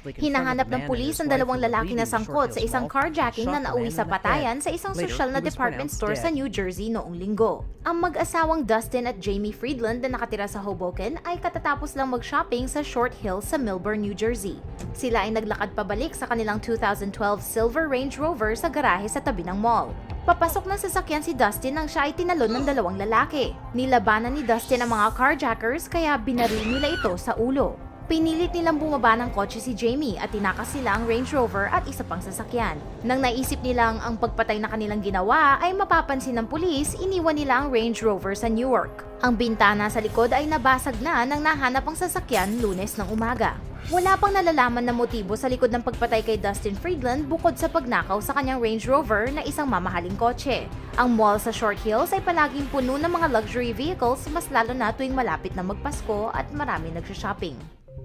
Hinahanap ng pulis ang dalawang lalaki na sangkot sa isang carjacking na nauwi sa patayan sa isang sosyal na department store sa New Jersey noong linggo. Ang mag-asawang Dustin at Jamie Friedland na nakatira sa Hoboken ay katatapos lang mag-shopping sa Short Hills sa Millburn, New Jersey. Sila ay naglakad pabalik sa kanilang 2012 Silver Range Rover sa garahe sa tabi ng mall. Papasok ng sasakyan si Dustin nang siya ay tinalon ng dalawang lalaki. Nilabanan ni Dustin ang mga carjackers kaya binaril nila ito sa ulo. Pinilit nilang bumaba ng kotse si Jamie at tinakas sila ang Range Rover at isa pang sasakyan. Nang naisip nilang ang pagpatay na kanilang ginawa ay mapapansin ng pulis, iniwan nila ang Range Rover sa Newark. Ang bintana sa likod ay nabasag na nang nahanap ang sasakyan lunes ng umaga. Wala pang nalalaman na motibo sa likod ng pagpatay kay Dustin Friedland bukod sa pagnakaw sa kanyang Range Rover na isang mamahaling kotse. Ang mall sa Short Hills ay palaging puno ng mga luxury vehicles mas lalo na tuwing malapit na magpasko at marami nagsha-shopping.